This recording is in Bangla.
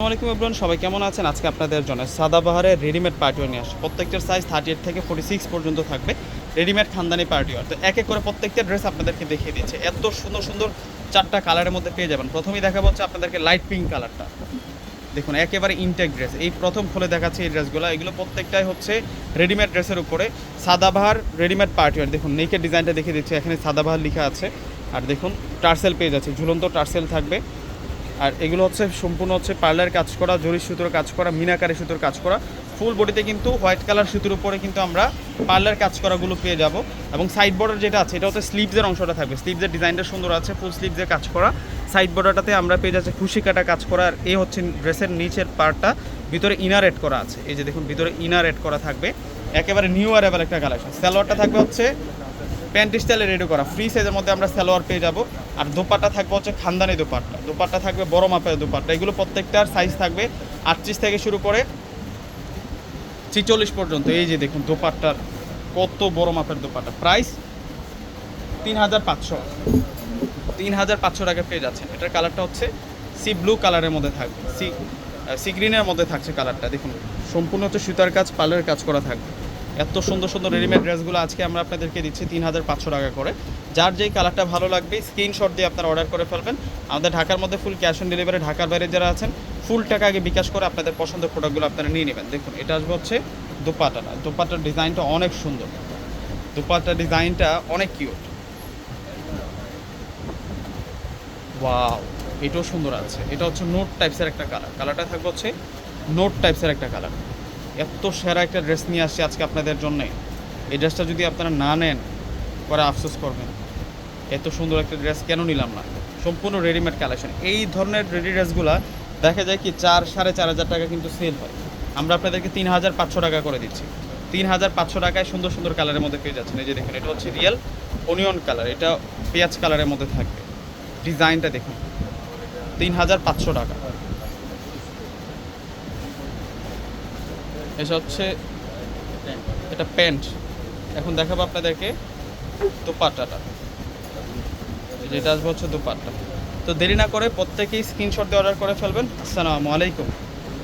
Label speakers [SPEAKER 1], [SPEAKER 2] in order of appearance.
[SPEAKER 1] আসসালামাইকুম এভরিওয়ান, সবাই কেমন আছেন? আজকে আপনাদের জন্য সাদাবাহারের রেডিমেড পার্টিওয়ার নিয়ে আসে প্রত্যেকটার সাইজ থার্টি এইট থেকে ফোর্টি সিক্স পর্যন্ত থাকবে। রেডিমেড খানদানি পার্টিওয়ার তো এক এক করে প্রত্যেকটা ড্রেস আপনাদেরকে দেখিয়ে দিচ্ছে। এত সুন্দর সুন্দর চারটা কালারের মধ্যে পেয়ে যাবেন। প্রথমেই দেখা হচ্ছে আপনাদেরকে লাইট পিঙ্ক কালারটা দেখুন, একেবারে ইনটেক ড্রেস এই প্রথম খুলে দেখাচ্ছে এই ড্রেসগুলো এগুলো প্রত্যেকটাই হচ্ছে রেডিমেড ড্রেসের উপরে সাদাবাহার রেডিমেড পার্টিওয়ার দেখুন নেকের ডিজাইনটা দেখিয়ে দিচ্ছে। এখানে সাদাবাহার লেখা আছে। আর দেখুন, টার্সেল পেয়ে যাচ্ছে। ঝুলন্ত টার্সেল থাকবে। আর এগুলো হচ্ছে সম্পূর্ণ হচ্ছে পার্লার কাজ করা জরি সুতোর কাজ করা, মিনাকারি সুতোর কাজ করা। ফুল বডিতে কিন্তু হোয়াইট কালার সুতোর উপরে কিন্তু আমরা পার্লার কাজ করাগুলো পেয়ে যাব। এবং সাইড বর্ডার যেটা আছে, এটা হচ্ছে স্লিভসের অংশটা থাকবে। স্লিভসের ডিজাইনটা সুন্দর আছে ফুল স্লিভসের কাজ করা। সাইড বর্ডারটাতে আমরা পেয়ে যাচ্ছি খুশি কাটা কাজ করা। আর এ হচ্ছে ড্রেসের নিচের পার্টটা ভিতরে ইনার এড করা আছে। এই যে দেখুন, ভিতরে ইনার এড করা থাকবে। একেবারে নিউ অ্যারেবল একটা কালেকশন স্যালোয়ারটা থাকবে হচ্ছে প্যান্ট স্টাইলে রেডি করা। ফ্রি সাইজের মধ্যে আমরা সালোয়ার পেয়ে যাব। আর দোপাট্টা থাকবে হচ্ছে খানদানি দোপাট্টা। দোপাট্টা থাকবে বড় মাপের দোপাট্টা। এগুলো প্রত্যেকটার সাইজ থাকবে আটত্রিশ থেকে শুরু করে ছিচল্লিশ পর্যন্ত। এই যে দেখুন দোপাট্টার কত বড় মাপের দোপাট্টা। প্রাইস তিন হাজার পাঁচশো। তিন হাজার পাঁচশো টাকা পেয়ে যাচ্ছেন। এটার কালারটা হচ্ছে সি ব্লু কালারের মধ্যে থাকবে। সি সি গ্রিনের মধ্যে থাকছে কালারটা দেখুন, সম্পূর্ণ হচ্ছে সুতার কাজ পার্লারের কাজ করা থাকবে। এত সুন্দর সুন্দর রেডিমেড ড্রেসগুলো আজকে আমরা আপনাদেরকে দিচ্ছি তিন হাজার পাঁচশো টাকা করে। যার যেই কালারটা ভালো লাগবে স্ক্রিনশট দিয়ে আপনারা অর্ডার করে ফেলবেন। আমাদের ঢাকার মধ্যে ফুল ক্যাশ অন ডেলিভারি ঢাকার বাইরে যারা আছেন ফুল টাকা আগে বিকাশ করে আপনাদের পছন্দের প্রোডাক্টগুলো আপনারা নিয়ে নেবেন। দেখুন, এটা আসবে হচ্ছে দোপাটাটা। দোপাটার ডিজাইনটা অনেক সুন্দর। দোপাটার ডিজাইনটা অনেক কিউট ওয়াও এটাও সুন্দর আছে। এটা হচ্ছে নোট টাইপসের একটা কালার কালারটা থাকবে হচ্ছে নোট টাইপসের একটা কালার এত সেরা একটা ড্রেস নিয়ে আসছি আজকে আপনাদের জন্যে। এই ড্রেসটা যদি আপনারা না নেন, পরে আফসোস করবেন। এত সুন্দর একটা ড্রেস কেন নিলাম না? সম্পূর্ণ রেডিমেড কালেকশন এই ধরনের রেডি ড্রেসগুলো দেখা যায় কি চার, সাড়ে চার হাজার টাকা কিন্তু সেল হয়। আমরা আপনাদেরকে তিন হাজার পাঁচশো টাকা করে দিচ্ছি। তিন হাজার পাঁচশো টাকায় সুন্দর সুন্দর কালারের মধ্যে পেয়ে যাচ্ছেন। এই যে দেখুন, এটা হচ্ছে রিয়েল অনিয়ন কালার এটা পেঁয়াজ কালারের মধ্যে থাকবে। ডিজাইনটা দেখুন। তিন হাজার পাঁচশো টাকা। এটা হচ্ছে এটা প্যান্ট। এখন দেখাবো আপনাদেরকে দোপাট্টাটা। যেটা আসবে হচ্ছে দোপাট্টা। তো দেরি না করে প্রত্যেকেই স্ক্রিনশট দিয়ে অর্ডার করে ফেলবেন। আসসালামু আলাইকুম।